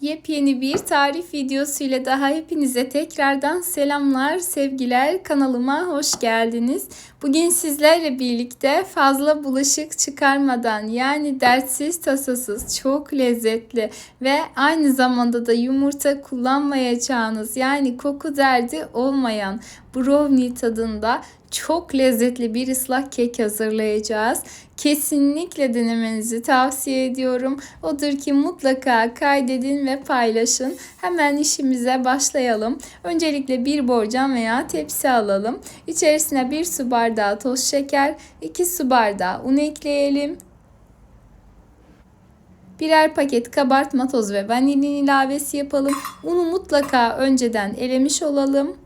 Yepyeni bir tarif videosuyla daha hepinize tekrardan selamlar, sevgiler. Kanalıma hoş geldiniz. Bugün sizlerle birlikte fazla bulaşık çıkarmadan yani dertsiz tasasız çok lezzetli ve aynı zamanda da yumurta kullanmayacağınız yani koku derdi olmayan brownie tadında çok lezzetli bir ıslak kek hazırlayacağız. Kesinlikle denemenizi tavsiye ediyorum. Odur ki mutlaka kaydedin ve paylaşın. Hemen işimize başlayalım. Öncelikle bir borcam veya tepsi alalım. İçerisine bir su bardağı toz şeker, 2 su bardağı un ekleyelim. Birer paket kabartma tozu ve vanilin ilavesi yapalım. Unu mutlaka önceden elemiş olalım.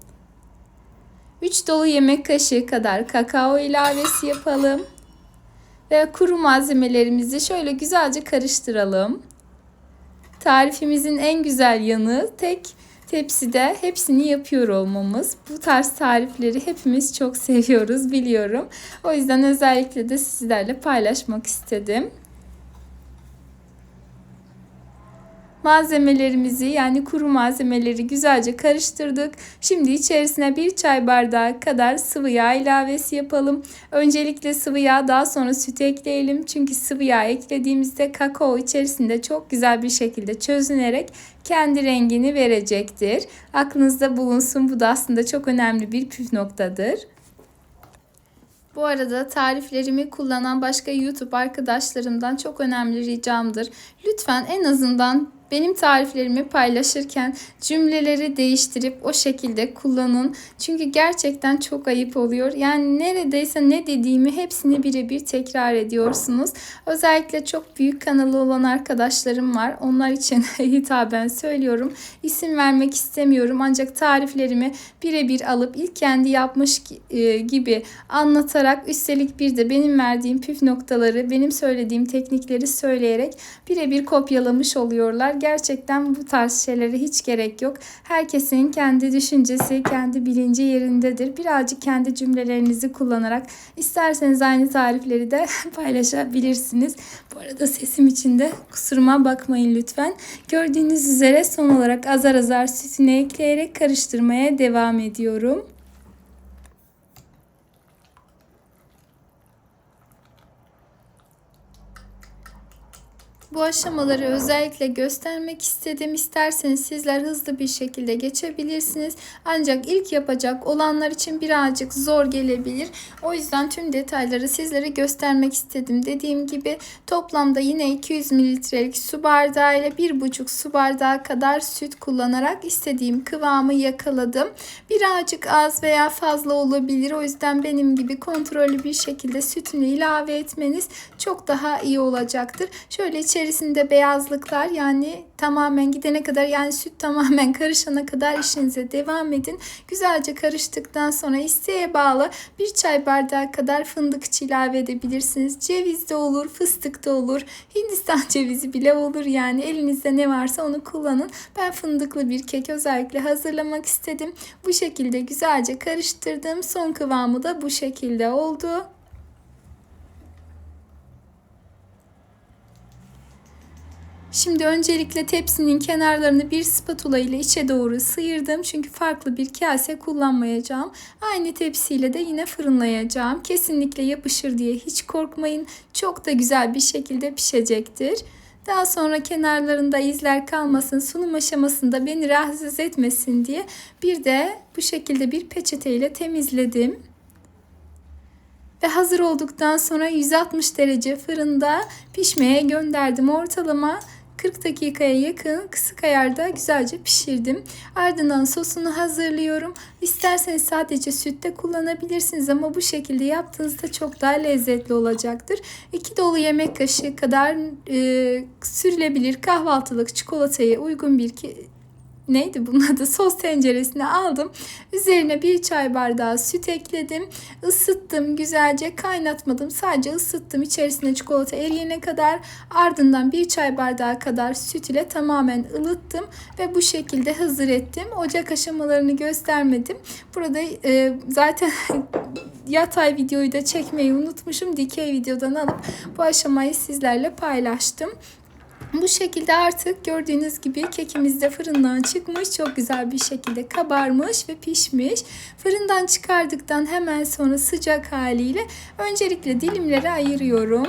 3 dolu yemek kaşığı kadar kakao ilavesi yapalım. Ve kuru malzemelerimizi şöyle güzelce karıştıralım. Tarifimizin en güzel yanı tek tepside hepsini yapıyor olmamız. Bu tarz tarifleri hepimiz çok seviyoruz biliyorum. O yüzden özellikle de sizlerle paylaşmak istedim. Malzemelerimizi yani kuru malzemeleri güzelce karıştırdık. Şimdi içerisine bir çay bardağı kadar sıvı yağ ilavesi yapalım. Öncelikle sıvı yağ daha sonra süt ekleyelim. Çünkü sıvı yağ eklediğimizde kakao içerisinde çok güzel bir şekilde çözünerek kendi rengini verecektir. Aklınızda bulunsun bu da aslında çok önemli bir püf noktadır. Bu arada tariflerimi kullanan başka YouTube arkadaşlarımdan çok önemli ricamdır. Lütfen en azından benim tariflerimi paylaşırken cümleleri değiştirip o şekilde kullanın. Çünkü gerçekten çok ayıp oluyor. Yani neredeyse ne dediğimi hepsini birebir tekrar ediyorsunuz. Özellikle çok büyük kanalı olan arkadaşlarım var. Onlar için hitaben söylüyorum. İsim vermek istemiyorum ancak tariflerimi birebir alıp ilk kendi yapmış e, gibi anlatarak üstelik bir de benim verdiğim püf noktaları, benim söylediğim teknikleri söyleyerek birebir kopyalamış oluyorlar gerçekten bu tarz şeylere hiç gerek yok. Herkesin kendi düşüncesi, kendi bilinci yerindedir. Birazcık kendi cümlelerinizi kullanarak isterseniz aynı tarifleri de paylaşabilirsiniz. Bu arada sesim için de kusuruma bakmayın lütfen. Gördüğünüz üzere son olarak azar azar sütünü ekleyerek karıştırmaya devam ediyorum. Bu aşamaları özellikle göstermek istedim. İsterseniz sizler hızlı bir şekilde geçebilirsiniz. Ancak ilk yapacak olanlar için birazcık zor gelebilir. O yüzden tüm detayları sizlere göstermek istedim. Dediğim gibi toplamda yine 200 mililitrelik su bardağı ile 1,5 su bardağı kadar süt kullanarak istediğim kıvamı yakaladım. Birazcık az veya fazla olabilir. O yüzden benim gibi kontrollü bir şekilde sütünü ilave etmeniz çok daha iyi olacaktır. Şöyle içeri içerisinde beyazlıklar yani tamamen gidene kadar yani süt tamamen karışana kadar işinize devam edin. Güzelce karıştıktan sonra isteğe bağlı bir çay bardağı kadar fındık ilave edebilirsiniz. Ceviz de olur, fıstık da olur, Hindistan cevizi bile olur yani elinizde ne varsa onu kullanın. Ben fındıklı bir kek özellikle hazırlamak istedim. Bu şekilde güzelce karıştırdım. Son kıvamı da bu şekilde oldu. Şimdi öncelikle tepsinin kenarlarını bir spatula ile içe doğru sıyırdım. Çünkü farklı bir kase kullanmayacağım. Aynı tepsiyle de yine fırınlayacağım. Kesinlikle yapışır diye hiç korkmayın. Çok da güzel bir şekilde pişecektir. Daha sonra kenarlarında izler kalmasın, sunum aşamasında beni rahatsız etmesin diye bir de bu şekilde bir peçete ile temizledim. Ve hazır olduktan sonra 160 derece fırında pişmeye gönderdim. Ortalama 40 dakikaya yakın kısık ayarda güzelce pişirdim. Ardından sosunu hazırlıyorum. İsterseniz sadece sütte kullanabilirsiniz ama bu şekilde yaptığınızda çok daha lezzetli olacaktır. 2 dolu yemek kaşığı kadar e, sürülebilir kahvaltılık çikolataya uygun bir neydi bunun adı sos tenceresine aldım. Üzerine bir çay bardağı süt ekledim. Isıttım güzelce kaynatmadım. Sadece ısıttım içerisine çikolata eriyene kadar. Ardından bir çay bardağı kadar süt ile tamamen ılıttım. Ve bu şekilde hazır ettim. Ocak aşamalarını göstermedim. Burada e, zaten yatay videoyu da çekmeyi unutmuşum. Dikey videodan alıp bu aşamayı sizlerle paylaştım. Bu şekilde artık gördüğünüz gibi kekimiz de fırından çıkmış. Çok güzel bir şekilde kabarmış ve pişmiş. Fırından çıkardıktan hemen sonra sıcak haliyle öncelikle dilimlere ayırıyorum.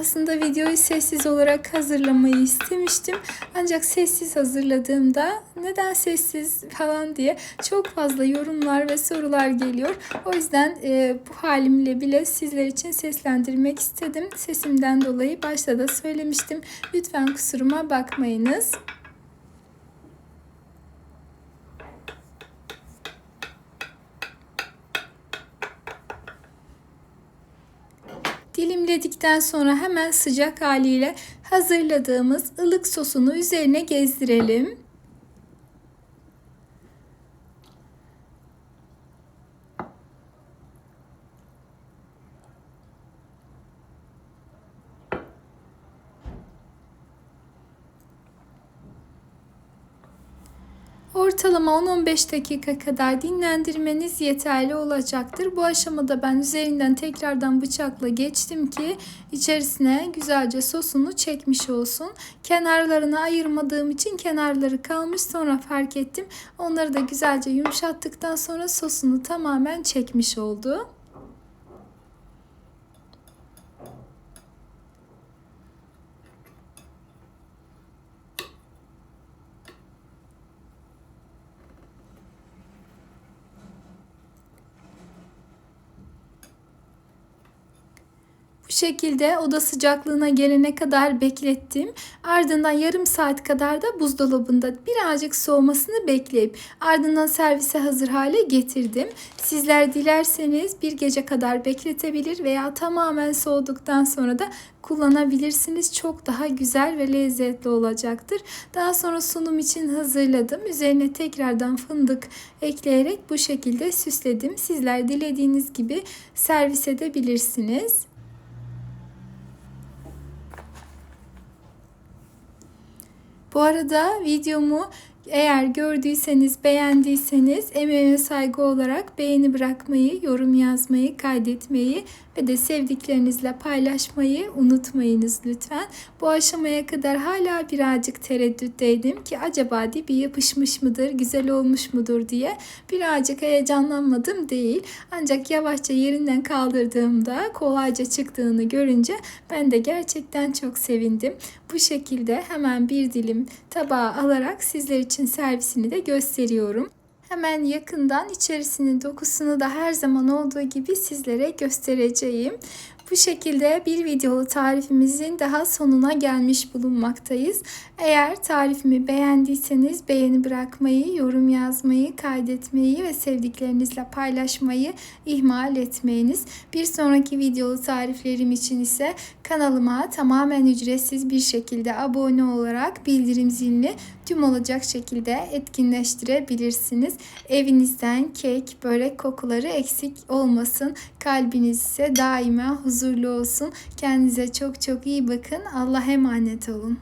Aslında videoyu sessiz olarak hazırlamayı istemiştim. Ancak sessiz hazırladığımda neden sessiz falan diye çok fazla yorumlar ve sorular geliyor. O yüzden e, bu halimle bile sizler için seslendirmek istedim. Sesimden dolayı başta da söylemiştim. Lütfen kusuruma bakmayınız. Dilimledikten sonra hemen sıcak haliyle hazırladığımız ılık sosunu üzerine gezdirelim. Ortalama 10-15 dakika kadar dinlendirmeniz yeterli olacaktır. Bu aşamada ben üzerinden tekrardan bıçakla geçtim ki içerisine güzelce sosunu çekmiş olsun. Kenarlarını ayırmadığım için kenarları kalmış sonra fark ettim. Onları da güzelce yumuşattıktan sonra sosunu tamamen çekmiş oldu. Bu şekilde oda sıcaklığına gelene kadar beklettim. Ardından yarım saat kadar da buzdolabında birazcık soğumasını bekleyip ardından servise hazır hale getirdim. Sizler dilerseniz bir gece kadar bekletebilir veya tamamen soğuduktan sonra da kullanabilirsiniz. Çok daha güzel ve lezzetli olacaktır. Daha sonra sunum için hazırladım. Üzerine tekrardan fındık ekleyerek bu şekilde süsledim. Sizler dilediğiniz gibi servis edebilirsiniz. Bu arada videomu eğer gördüyseniz, beğendiyseniz emeğime saygı olarak beğeni bırakmayı, yorum yazmayı, kaydetmeyi ve de sevdiklerinizle paylaşmayı unutmayınız lütfen. Bu aşamaya kadar hala birazcık tereddütteydim ki acaba dibi yapışmış mıdır, güzel olmuş mudur diye birazcık heyecanlanmadım değil. Ancak yavaşça yerinden kaldırdığımda kolayca çıktığını görünce ben de gerçekten çok sevindim. Bu şekilde hemen bir dilim tabağa alarak sizler için servisini de gösteriyorum. Hemen yakından içerisinin dokusunu da her zaman olduğu gibi sizlere göstereceğim. Bu şekilde bir videolu tarifimizin daha sonuna gelmiş bulunmaktayız. Eğer tarifimi beğendiyseniz beğeni bırakmayı, yorum yazmayı, kaydetmeyi ve sevdiklerinizle paylaşmayı ihmal etmeyiniz. Bir sonraki videolu tariflerim için ise kanalıma tamamen ücretsiz bir şekilde abone olarak bildirim zilini tüm olacak şekilde etkinleştirebilirsiniz. Evinizden kek, börek kokuları eksik olmasın. Kalbiniz ise daima huzurlu olsun. Kendinize çok çok iyi bakın. Allah'a emanet olun.